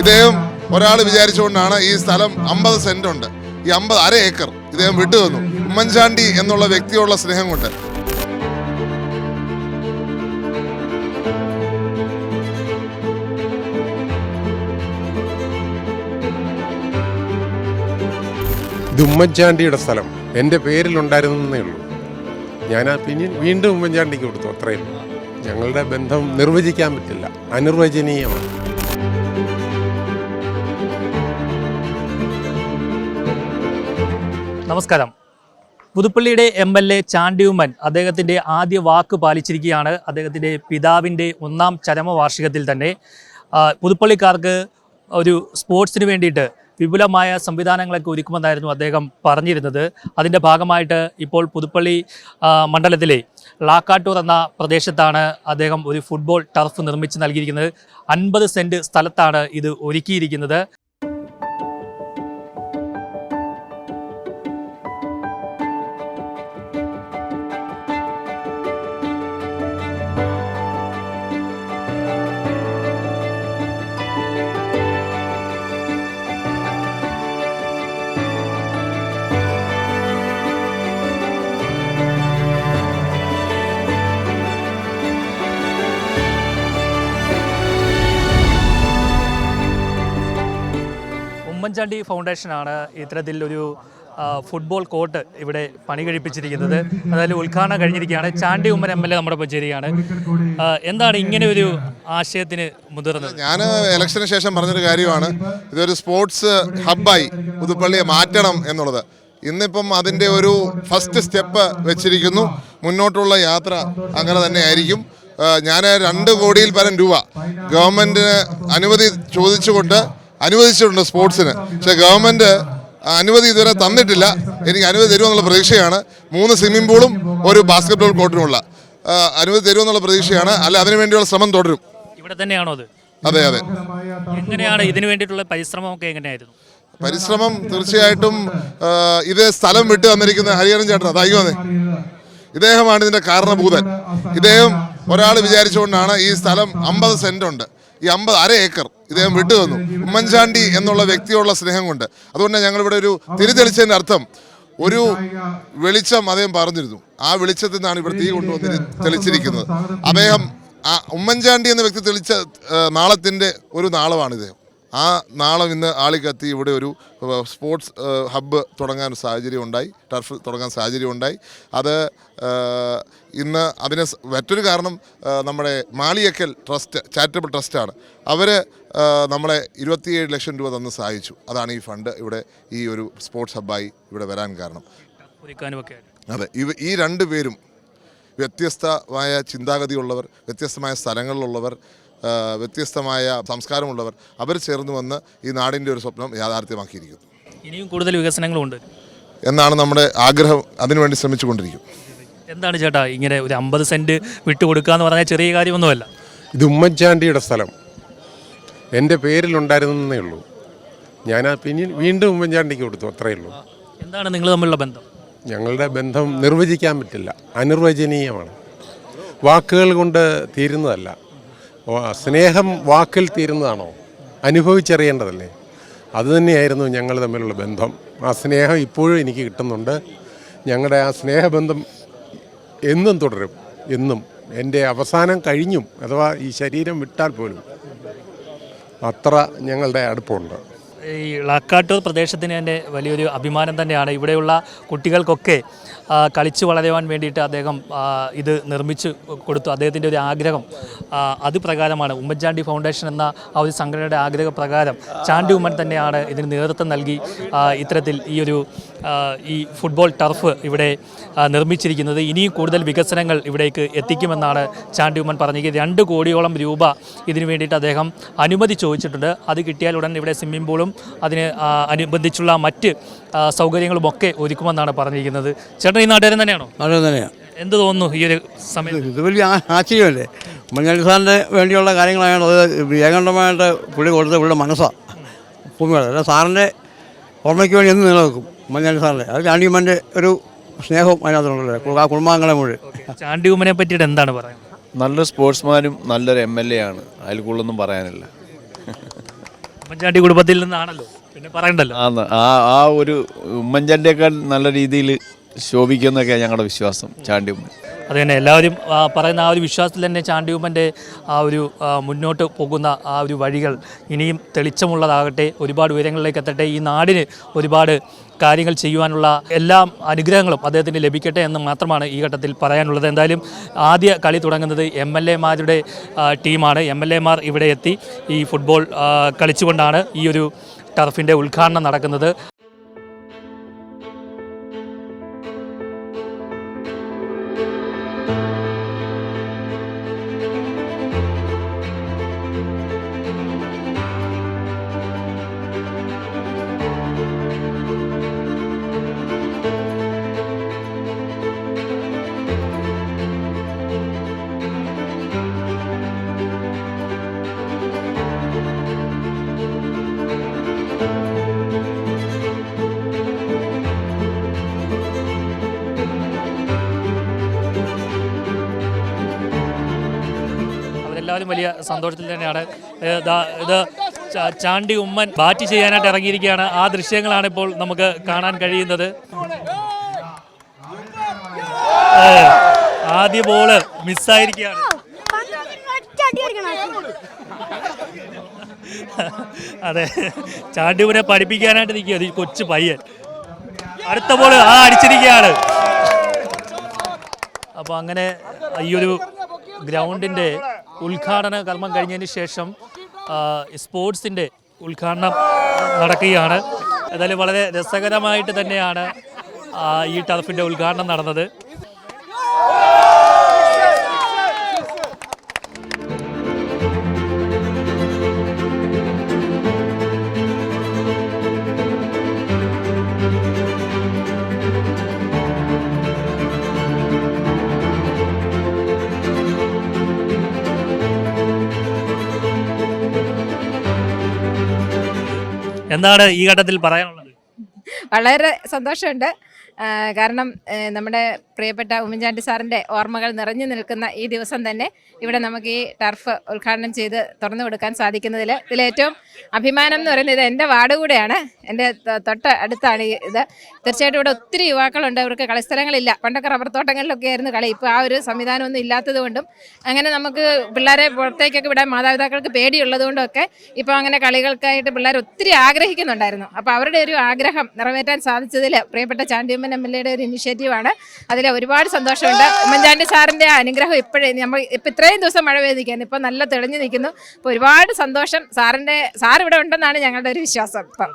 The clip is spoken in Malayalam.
ഇദ്ദേഹം ഒരാൾ വിചാരിച്ചുകൊണ്ടാണ് ഈ സ്ഥലം അമ്പത് സെന്റ് ഉണ്ട്. ഈ അമ്പത് അര ഏക്കർ ഇദ്ദേഹം വിട്ടു തന്നു. ഉമ്മൻചാണ്ടി എന്നുള്ള വ്യക്തിയോടുള്ള സ്നേഹം കൊണ്ട്. ഇത് ഉമ്മൻചാണ്ടിയുടെ സ്ഥലം. എന്റെ പേരിലുണ്ടായിരുന്നേ ഉള്ളൂ. ഞാൻ ആ പിന്നിൽ വീണ്ടും ഉമ്മൻചാണ്ടിക്ക് കൊടുത്തു. അത്രയും ഞങ്ങളുടെ ബന്ധം നിർവചിക്കാൻ പറ്റില്ല. അനിർവചനീയമാണ്. നമസ്കാരം. പുതുപ്പള്ളിയുടെ എം എൽ എ ചാണ്ടിയുമ്മൻ അദ്ദേഹത്തിന്റെ ആദ്യ വാക്ക് പാലിച്ചിരിക്കുകയാണ്. അദ്ദേഹത്തിന്റെ പിതാവിന്റെ ഒന്നാം ചരമവാർഷികത്തിൽ തന്നെ. പുതുപ്പള്ളിക്കാർക്ക് ഒരു സ്പോർട്സിന് വേണ്ടിയിട്ട് വിപുലമായ സംവിധാനങ്ങളൊക്കെ ഒരുക്കുമെന്നായിരുന്നു അദ്ദേഹം പറഞ്ഞിരുന്നത്. അതിന്റെ ഭാഗമായിട്ട് ഇപ്പോൾ പുതുപ്പള്ളി മണ്ഡലത്തിലെ ലാക്കാട്ടൂർ എന്ന പ്രദേശത്താണ് അദ്ദേഹം ഒരു ഫുട്ബോൾ ടർഫ് നിർമ്മിച്ച് നൽകിയിരിക്കുന്നത്. അൻപത് സെന്റ് സ്ഥലത്താണ് ഇത് ഒരുക്കിയിരിക്കുന്നത്. ഉമ്മൻചാണ്ടി ഫൗണ്ടേഷനാണ് ഇത്തരത്തിൽ ഒരു ഫുട്ബോൾ കോർട്ട് ഇവിടെ പണി കഴിപ്പിച്ചിരിക്കുന്നത്. അതായത് ഉദ്ഘാടനം കഴിഞ്ഞിരിക്കുകയാണ്. Chandy Oommen M L A നമ്മുടെ ഒപ്പം ചേരുകയാണ്. എന്താണ് ഇങ്ങനെ ഒരു ആശയത്തിന് മുതിർന്നത്? ഞാൻ ഇലക്ഷന് ശേഷം പറഞ്ഞൊരു കാര്യമാണ്. ഇതൊരു സ്പോർട്സ് ഹബ്ബായി പുതുപ്പള്ളിയെ മാറ്റണം എന്നുള്ളത്. ഇന്നിപ്പം അതിന്റെ ഒരു ഫസ്റ്റ് സ്റ്റെപ്പ് വെച്ചിരിക്കുന്നു. മുന്നോട്ടുള്ള യാത്ര അങ്ങനെ തന്നെ ആയിരിക്കും ഞാൻ രണ്ട് കോടിയിൽ പരം രൂപ ഗവൺമെന്റിന് അനുമതി ചോദിച്ചുകൊണ്ട് അനുവദിച്ചിട്ടുണ്ട് സ്പോർട്സിന്. പക്ഷേ ഗവൺമെന്റ് അനുമതി ഇതുവരെ തന്നിട്ടില്ല. എനിക്ക് അനുമതി തരുമെന്നുള്ള പ്രതീക്ഷയാണ്. മൂന്ന് സ്വിമ്മിംഗ് പൂളും ഒരു ബാസ്കറ്റ്ബോൾ കോർട്ടിനുമുള്ള കോർട്ടിനുള്ള അനുമതി തരുമെന്നുള്ള പ്രതീക്ഷയാണ്. അല്ല അതിനുവേണ്ടിയുള്ള ശ്രമം തുടരും. ഇവിടെ തന്നെയാണോ അത്? അതെ അതെ. എങ്ങനെയാണ് ഇതിനു വേണ്ടിയിട്ടുള്ള പരിശ്രമമൊക്കെ എങ്ങനെയായിരുന്നു? പരിശ്രമം തീർച്ചയായിട്ടും ഇത് സ്ഥലം വിട്ട് വന്നിരിക്കുന്ന ഹരിഹരൻ ചേട്ടൻ. അതായി വന്നേ ഇദ്ദേഹമാണ് ഇതിന്റെ കാരണഭൂതൻ. ഇദ്ദേഹം ഒരാൾ വിചാരിച്ചുകൊണ്ടാണ് ഈ സ്ഥലം അമ്പത് സെന്റ് ഉണ്ട്. ഈ അമ്പത് അര ഏക്കർ. ഇദ്ദേഹം വിട്ടു തന്നു ഉമ്മൻചാണ്ടി എന്നുള്ള വ്യക്തിയോടുള്ള സ്നേഹം കൊണ്ട്. അതുകൊണ്ട് ഞങ്ങൾ ഇവിടെ ഒരു തിരിതെളിച്ചതിന്റെ അർത്ഥം. ഒരു വെളിച്ചം അദ്ദേഹം പറഞ്ഞിരുന്നു. ആ വെളിച്ചത്തിൽ നിന്നാണ് ഇവിടെ തീ കൊണ്ടുവന്ന് തെളിച്ചിരിക്കുന്നത്. അദ്ദേഹം ആ ഉമ്മൻചാണ്ടി എന്ന വ്യക്തി തെളിച്ച നാളത്തിന്റെ ഒരു നാളമാണ് ഇദ്ദേഹം ആ നാളം ഇന്ന് ആളിക്കത്തി ഇവിടെ ഒരു സ്പോർട്സ് ഹബ്ബ് തുടങ്ങാൻ സാഹചര്യം ഉണ്ടായി ടർഫ് തുടങ്ങാൻ സാഹചര്യം ഉണ്ടായി അത് ഇന്ന് അതിന് മറ്റൊരു കാരണം നമ്മുടെ മാളിയക്കൽ ട്രസ്റ്റ് ചാരിറ്റബിൾ ട്രസ്റ്റാണ്. അവർ നമ്മളെ ഇരുപത്തിയേഴ് ലക്ഷം രൂപ തന്ന് സഹായിച്ചു. അതാണ് ഈ ഫണ്ട് ഇവിടെ ഈ ഒരു സ്പോർട്സ് ഹബ്ബായി ഇവിടെ വരാൻ കാരണം. അതെ ഇവ ഈ രണ്ട് പേരും വ്യത്യസ്തമായ ചിന്താഗതിയുള്ളവർ വ്യത്യസ്തമായ സ്ഥലങ്ങളിലുള്ളവർ വ്യത്യസ്തമായ സംസ്കാരമുള്ളവർ അവർ ചേർന്ന് വന്ന് ഈ നാടിന്റെ ഒരു സ്വപ്നം യാഥാർത്ഥ്യമാക്കിയിരിക്കുന്നു. ഇനിയും കൂടുതൽ വികസനങ്ങളുണ്ട്. എന്നാണ് നമ്മുടെ ആഗ്രഹം അതിനുവേണ്ടി ശ്രമിച്ചുകൊണ്ടിരിക്കും. എന്താണ് ചേട്ടാ ഇങ്ങനെ ഒരു അമ്പത് സെന്റ് വിട്ടുകൊടുക്കുക എന്ന് പറഞ്ഞാൽ ചെറിയ കാര്യമൊന്നുമല്ല. ഇത് ഉമ്മൻചാണ്ടിയുടെ സ്ഥലം. എന്റെ പേരിലുണ്ടായിരുന്നേ ഉള്ളൂ. ഞാൻ ആ പിന്നെ വീണ്ടും ഉമ്മൻചാണ്ടിക്ക് കൊടുത്തു അത്രയേ ഉള്ളൂ. എന്താണ് നിങ്ങൾ തമ്മിലുള്ള ബന്ധം? ഞങ്ങളുടെ ബന്ധം നിർവചിക്കാൻ പറ്റില്ല അനിർവചനീയമാണ്. വാക്കുകൾ കൊണ്ട് തീരുന്നതല്ല. സ്നേഹം വാക്കിൽ തീരുന്നതാണോ? അനുഭവിച്ചറിയേണ്ടതല്ലേ? അതുതന്നെയായിരുന്നു ഞങ്ങൾ തമ്മിലുള്ള ബന്ധം. ആ സ്നേഹം ഇപ്പോഴും എനിക്ക് കിട്ടുന്നുണ്ട്. ഞങ്ങളുടെ ആ സ്നേഹബന്ധം എന്നും തുടരും. എന്നും. എന്റെ അവസാനം കഴിഞ്ഞും അഥവാ ഈ ശരീരം വിട്ടാൽ പോലും. അത്ര ഞങ്ങളുടെ അടുപ്പമുണ്ട് ഈ ഇളക്കാട്ടൂർ പ്രദേശത്തിന് എന്റെ വലിയൊരു അഭിമാനം തന്നെയാണ്. ഇവിടെയുള്ള കുട്ടികൾക്കൊക്കെ കളിച്ചു വളരുവാൻ വേണ്ടിയിട്ട് അദ്ദേഹം ഇത് നിർമ്മിച്ച് കൊടുത്തു. അദ്ദേഹത്തിന്റെ ഒരു ആഗ്രഹം അത് പ്രകാരമാണ്. ഉമ്മൻചാണ്ടി ഫൗണ്ടേഷൻ എന്ന ആ ഒരു സംഘടനയുടെ ആഗ്രഹപ്രകാരം ചാണ്ടി ഉമ്മൻ തന്നെയാണ് ഇതിന് നേതൃത്വം നൽകി ഇത്തരത്തിൽ ഈ ഒരു ഈ ഫുട്ബോൾ ടർഫ് ഇവിടെ നിർമ്മിച്ചിരിക്കുന്നത്. ഇനിയും കൂടുതൽ വികസനങ്ങൾ ഇവിടേക്ക് എത്തിക്കുമെന്നാണ് ചാണ്ടി ഉമ്മൻ പറഞ്ഞത് രണ്ട് കോടിയോളം രൂപ ഇതിനു വേണ്ടിയിട്ട് അദ്ദേഹം അനുമതി ചോദിച്ചിട്ടുണ്ട്. അത് കിട്ടിയാൽ ഉടൻ ഇവിടെ സ്വിമ്മിംഗ് പൂളും അതിന് അനുബന്ധിച്ചുള്ള മറ്റ് സൗകര്യങ്ങളുമൊക്കെ ഒരുക്കുമെന്നാണ് പറഞ്ഞിരിക്കുന്നത്. ചേട്ടൻ ഈ നാട്ടുകാരൻ തന്നെയാണോ? നാട്ടുകാരൻ തന്നെയാണ് എന്ത് തോന്നുന്നു ഈ ഒരു സമയത്ത് ഇത് വലിയ ആ- ആശ്ചര്യമല്ലേ? ഉമ്മൻചാണ്ടി സാറിന്റെ വേണ്ടിയുള്ള കാര്യങ്ങളാണ് അത് ഏകണ്ഠമായിട്ട് പുള്ളി കൊടുത്ത പുള്ളിയുടെ മനസ്സാണ് ഭൂമിയുടെ അല്ല സാറിന്റെ ഓർമ്മയ്ക്ക് വേണ്ടി എന്ന് നിലനിൽക്കും ഉമ്മൻചാണ്ടി സാറിന്റെ അത് ചാണ്ടിയമ്മന്റെ ഒരു സ്നേഹവും അതിനകത്തുണ്ടല്ലോ. ആ കുടുംബാംഗങ്ങളെ മുഴുവൻ. ചാണ്ടി ഉമ്മനെ പറ്റിയിട്ട് എന്താണ് പറയുന്നത്? നല്ലൊരു സ്പോർട്സ്മാനും നല്ലൊരു എം എൽ എ ആണ്. അതിൽ കൂടുതലൊന്നും പറയാനില്ല. ഉമ്മൻചാണ്ടി കുടുംബത്തിൽ നിന്നാണല്ലോ. പിന്നെ പറയണ്ടല്ലോ. ആന്ന്. ആ ആ ഒരു ഉമ്മൻചാണ്ടിയേക്കാൾ നല്ല രീതിയിൽ ശോഭിക്കുമെന്നൊക്കെയാണ് ഞങ്ങളുടെ വിശ്വാസം ചാണ്ടിയമ്മ അത് തന്നെ എല്ലാവരും പറയുന്ന ആ ഒരു വിശ്വാസത്തിൽ തന്നെ ചാണ്ടിയമ്മന്റെ ആ ഒരു മുന്നോട്ട് പോകുന്ന ആ ഒരു വഴികൾ ഇനിയും തെളിച്ചമുള്ളതാകട്ടെ ഒരുപാട് ഉയരങ്ങളിലേക്ക് എത്തട്ടെ ഈ നാടിന് ഒരുപാട് കാര്യങ്ങൾ ചെയ്യുവാനുള്ള എല്ലാ അനുഗ്രഹങ്ങളും അദ്ദേഹത്തിന് ലഭിക്കട്ടെ എന്ന് മാത്രമാണ് ഈ ഘട്ടത്തിൽ പറയാനുള്ളത്. എന്തായാലും ആദ്യ കളി തുടങ്ങുന്നത് എം എൽ എമാരുടെ ടീമാണ്. എം എൽ എമാർ ഇവിടെ എത്തി ഈ ഫുട്ബോൾ കളിച്ചുകൊണ്ടാണ് ഈ ഒരു ടർഫിന്റെ ഉദ്ഘാടനം നടക്കുന്നത്. വലിയ സന്തോഷത്തിൽ തന്നെയാണ്. ഇത് ചാണ്ടി ഉമ്മൻ ബാറ്റ് ചെയ്യാനായിട്ട് ഇറങ്ങിയിരിക്കുകയാണ്. ആ ദൃശ്യങ്ങളാണ് ഇപ്പോൾ നമുക്ക് കാണാൻ കഴിയുന്നത്. ആദ്യ ബോൾ മിസ്സായിരിക്കുകയാണ് അതെ ചാണ്ടിപുരെ പഠിപ്പിക്കാനായിട്ട് നിൽക്കുക ഈ കൊച്ചു പയ്യൻ. അടുത്ത ബോൾ ആ അടിച്ചിരിക്കുകയാണ്. അപ്പോൾ അങ്ങനെ ഈ ഒരു ഗ്രൗണ്ടിന്റെ ഉദ്ഘാടന കർമ്മം കഴിഞ്ഞതിന് ശേഷം സ്പോർട്സിന്റെ ഉദ്ഘാടനം നടക്കുകയാണ്. ഏതായാലും വളരെ രസകരമായിട്ട് തന്നെയാണ് ഈ ടർഫിന്റെ ഉദ്ഘാടനം നടന്നത്. എന്താണ് ഈ ഘട്ടത്തിൽ പറയാനുള്ളത്? വളരെ സന്തോഷമുണ്ട്. കാരണം നമ്മുടെ പ്രിയപ്പെട്ട ഉമ്മൻചാണ്ടി സാറിന്റെ ഓർമ്മകൾ നിറഞ്ഞു നിൽക്കുന്ന ഈ ദിവസം തന്നെ ഇവിടെ നമുക്ക് ഈ ടർഫ് ഉദ്ഘാടനം ചെയ്ത് തുറന്നു കൊടുക്കാൻ സാധിക്കുന്നതിൽ ഇതിലേറ്റവും അഭിമാനം എന്ന് പറയുന്നത് ഇത് എന്റെ വാർഡ് കൂടെയാണ്. എന്റെ തൊട്ട അടുത്താണ് ഇത്. തീർച്ചയായിട്ടും ഇവിടെ ഒത്തിരി യുവാക്കളുണ്ട്. അവർക്ക് കളിസ്ഥലങ്ങളില്ല. പണ്ടൊക്കെ റബ്ബർ തോട്ടങ്ങളിലൊക്കെ ആയിരുന്നു കളി. ഇപ്പോൾ ആ ഒരു സംവിധാനമൊന്നും ഇല്ലാത്തത് കൊണ്ടും അങ്ങനെ നമുക്ക് പിള്ളേരെ പുറത്തേക്കൊക്കെ വിടാൻ മാതാപിതാക്കൾക്ക് പേടിയുള്ളതുകൊണ്ടൊക്കെ ഇപ്പോൾ അങ്ങനെ കളികൾക്കായിട്ട് പിള്ളേർ ഒത്തിരി ആഗ്രഹിക്കുന്നുണ്ടായിരുന്നു. അപ്പോൾ അവരുടെ ഒരു ആഗ്രഹം നിറവേറ്റാൻ സാധിച്ചതിൽ പ്രിയപ്പെട്ട ചാണ്ടിയമ്മൻ എം എൽ എയുടെ ഒരു ഇനിഷ്യേറ്റീവാണ്. അതിൽ ഒരുപാട് സന്തോഷമുണ്ട്. ഉമ്മൻചാണ്ടി സാറിന്റെ അനുഗ്രഹം ഇപ്പോഴേ നമ്മൾ ഇപ്പം ഇത്രയും ദിവസം മഴ പെയ്തിരിക്കുകയാണ്. ഇപ്പോൾ നല്ല തെളിഞ്ഞു നിൽക്കുന്നു. അപ്പോൾ ഒരുപാട് സന്തോഷം സാറിന്റെ സാർ ഇവിടെ ഉണ്ടെന്നാണ് ഞങ്ങളുടെ ഒരു വിശ്വാസം. ഇപ്പം